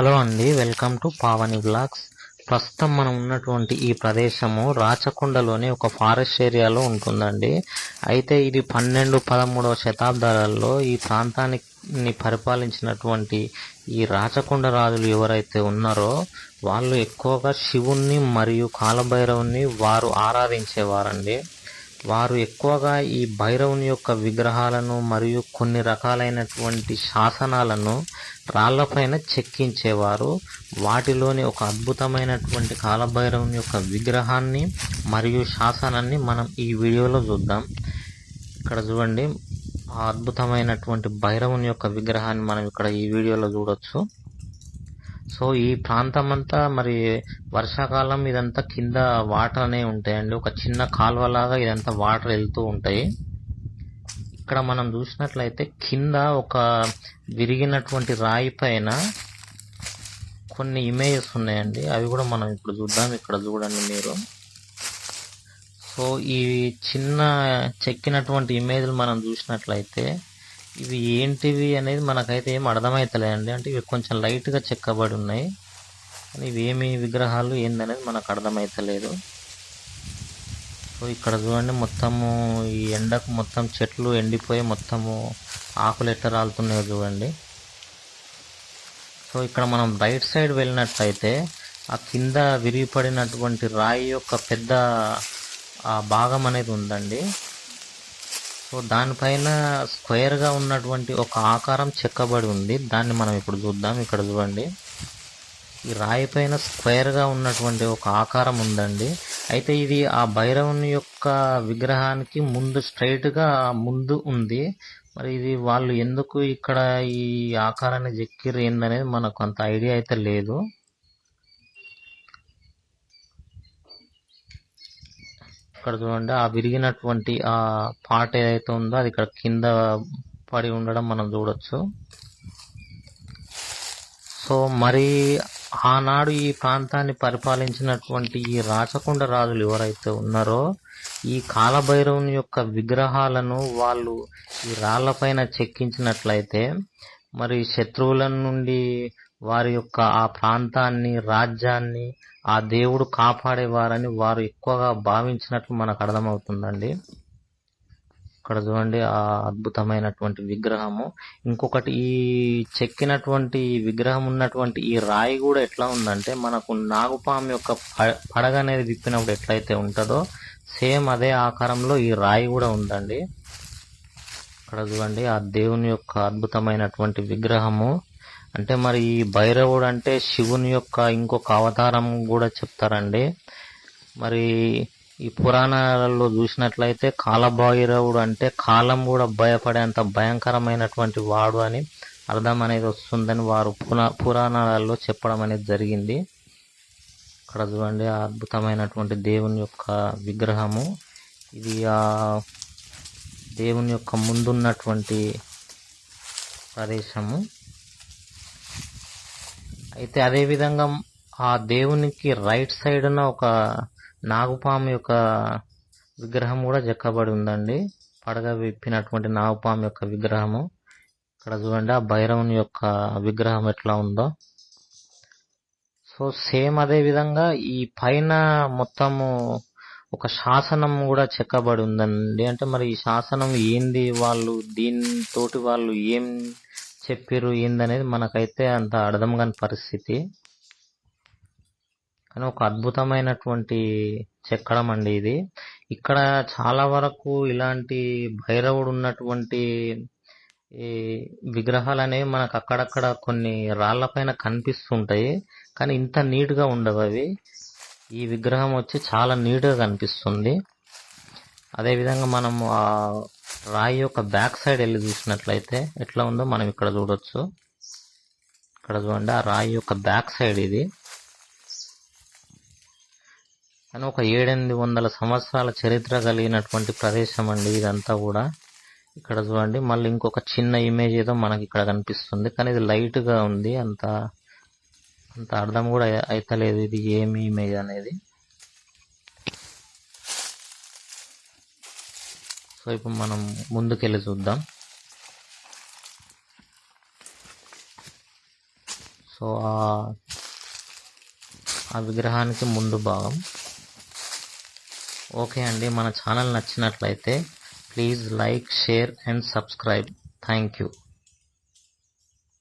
Hello అండి welcome to Pavani blogs ప్రస్తుతం మనం ఉన్నటువంటి ఈ ప్రదేశము రాచకొండలోని ఒక ఫారెస్ట్ ఏరియాలో ఉంటుందండి. అయితే ఇది పన్నెండు పదమూడవ శతాబ్దాలలో ఈ ప్రాంతాన్ని పరిపాలించినటువంటి ఈ రాచకొండ రాజులు ఎవరైతే ఉన్నారో వాళ్ళు ఎక్కువగా శివుణ్ణి మరియు కాలభైరవుని వారు ఆరాధించేవారండి. వారు ఎక్కువగా ఈ భైరవుని యొక్క విగ్రహాలను మరియు కొన్ని రకాలైనటువంటి శాసనాలను రాళ్ళపైన చెక్కించేవారు. వాటిలోని ఒక అద్భుతమైనటువంటి కాలభైరవుని యొక్క విగ్రహాన్ని మరియు శాసనాన్ని మనం ఈ వీడియోలో చూద్దాం. ఇక్కడ చూడండి ఆ అద్భుతమైనటువంటి భైరవుని యొక్క విగ్రహాన్ని మనం ఇక్కడ ఈ వీడియోలో చూడొచ్చు. సో ఈ ప్రాంతం అంతా మరి వర్షాకాలం ఇదంతా కింద వాటర్ అనే ఉంటాయండి. ఒక చిన్న కాలువలాగా ఇదంతా వాటర్ వెళ్తూ ఉంటాయి. ఇక్కడ మనం చూసినట్లయితే కింద ఒక విరిగినటువంటి రాయి పైన కొన్ని ఇమేజెస్ ఉన్నాయండి. అవి కూడా మనం ఇప్పుడు చూద్దాం. ఇక్కడ చూడండి మీరు. సో ఈ చిన్న చెక్కినటువంటి ఇమేజ్లు మనం చూసినట్లయితే ఇవి ఏంటివి అనేది మనకైతే ఏం అర్థమవుతలేదండి అంటే ఇవి కొంచెం లైట్గా చెక్కబడి ఉన్నాయి. కానీ ఇవి ఏమి విగ్రహాలు ఏందనేది మనకు అర్థమవుతలేదు సో ఇక్కడ చూడండి మొత్తము ఈ ఎండకు మొత్తం చెట్లు ఎండిపోయి మొత్తము ఆకులు ఎట్లా రాలుతున్నాయో చూడండి. సో ఇక్కడ మనం రైట్ సైడ్ వెళ్ళినట్లయితే ఆ కింద విరిగిపడినటువంటి రాయి యొక్క పెద్ద భాగం అనేది ఉందండి. సో దానిపైన స్క్వేర్గా ఉన్నటువంటి ఒక ఆకారం చెక్కబడి ఉంది. దాన్ని మనం ఇప్పుడు చూద్దాం. ఇక్కడ చూడండి. ఈ రాయి పైన స్క్వేర్గా ఉన్నటువంటి ఒక ఆకారం ఉందండి. అయితే ఇది ఆ భైరవుని యొక్క విగ్రహానికి ముందు స్ట్రైట్గా ముందు ఉంది. మరి ఇది వాళ్ళు ఎందుకు ఇక్కడ ఈ ఆకారాన్ని చెక్కిరు ఏందనేది మనకు అంత ఐడియా అయితే లేదు. ఇక్కడ చూడండి ఆ విరిగినటువంటి ఆ పాట ఏదైతే ఉందో అది ఇక్కడ కింద పడి ఉండడం మనం చూడొచ్చు. సో మరి ఆనాడు ఈ ప్రాంతాన్ని పరిపాలించినటువంటి ఈ రాచకొండ రాజులు ఎవరైతే ఉన్నారో ఈ కాలభైరవుని యొక్క విగ్రహాలను వాళ్ళు ఈ రాళ్ళపైన చెక్కించినట్లయితే మరి శత్రువుల నుండి వారి యొక్క ఆ ప్రాంతాన్ని రాజ్యాన్ని ఆ దేవుడు కాపాడేవారని వారు ఎక్కువగా భావించినట్లు మనకు అర్థమవుతుందండి. ఇక్కడ చూడండి ఆ అద్భుతమైనటువంటి విగ్రహము. ఇంకొకటి ఈ చెక్కినటువంటి విగ్రహం ఉన్నటువంటి ఈ రాయి కూడా ఎట్లా ఉందంటే మనకు నాగుపాము యొక్క పడగ అనేది విప్పినప్పుడు ఎట్లయితే ఉంటుందో సేమ్ అదే ఆకారంలో ఈ రాయి కూడా ఉందండి. ఇక్కడ చూడండి ఆ దేవుని యొక్క అద్భుతమైనటువంటి విగ్రహము. అంటే మరి ఈ భైరవుడు అంటే శివుని యొక్క ఇంకొక అవతారం కూడా చెప్తారండి. మరి ఈ పురాణాలలో చూసినట్లయితే కాలభైరవుడు అంటే కాలం కూడా భయపడేంత భయంకరమైనటువంటి వాడు అని అర్థం అనేది వస్తుందని వారు పురా పురాణాలలో చెప్పడం అనేది జరిగింది. ఇక్కడ చూడండి అద్భుతమైనటువంటి దేవుని యొక్క విగ్రహము. ఇది ఆ దేవుని యొక్క ముందున్నటువంటి ప్రదేశము. అయితే అదేవిధంగా ఆ దేవునికి రైట్ సైడ్న ఒక నాగుపాము యొక్క విగ్రహం కూడా చెక్కబడి ఉందండి. పడగ విప్పినటువంటి నాగుపాము యొక్క విగ్రహము. ఇక్కడ చూడండి ఆ భైరవుని యొక్క విగ్రహం ఎట్లా ఉందో. సో సేమ్ అదే విధంగా ఈ పైన మొత్తము ఒక శాసనం కూడా చెక్కబడి ఉందండి. అంటే మరి ఈ శాసనం ఏంది? వాళ్ళు దీనితోటి వాళ్ళు ఏం చెప్పారు ఏందనేది మనకైతే అంత అర్థం కాని పరిస్థితి. కానీ ఒక అద్భుతమైనటువంటి చెక్కడం అండి ఇది. ఇక్కడ చాలా వరకు ఇలాంటి భైరవుడు ఉన్నటువంటి ఈ విగ్రహాలు అనేవి మనకు అక్కడక్కడ కొన్ని రాళ్ళపైన కనిపిస్తుంటాయి. కానీ ఇంత నీట్గా ఉండవు అవి. ఈ విగ్రహం వచ్చి చాలా నీట్గా కనిపిస్తుంది. అదేవిధంగా మనం ఆ రాయి యొక్క బ్యాక్ సైడ్ వెళ్ళి చూసినట్లయితే ఎట్లా ఉందో మనం ఇక్కడ చూడొచ్చు. ఇక్కడ చూడండి ఆ రాయి యొక్క బ్యాక్ సైడ్ ఇది. కానీ ఒక ఏడెనిమిది వందల సంవత్సరాల చరిత్ర కలిగినటువంటి ప్రదేశం అండి ఇదంతా కూడా. ఇక్కడ చూడండి మళ్ళీ ఇంకొక చిన్న ఇమేజ్ ఏదో మనకి ఇక్కడ కనిపిస్తుంది. కానీ ఇది లైట్గా ఉంది. అంత అంత అర్థం కూడా అవుతలేదు ఇది ఏమి ఇమేజ్ అనేది. సో ఇప్పుడు మనం ముందుకెళ్ళి చూద్దాం. సో సో ఆ- ఆ విగ్రహానికి ముందు భాగం. ఓకే అండి మన ఛానల్ నచ్చినట్లయితే please like share and subscribe. Thank you.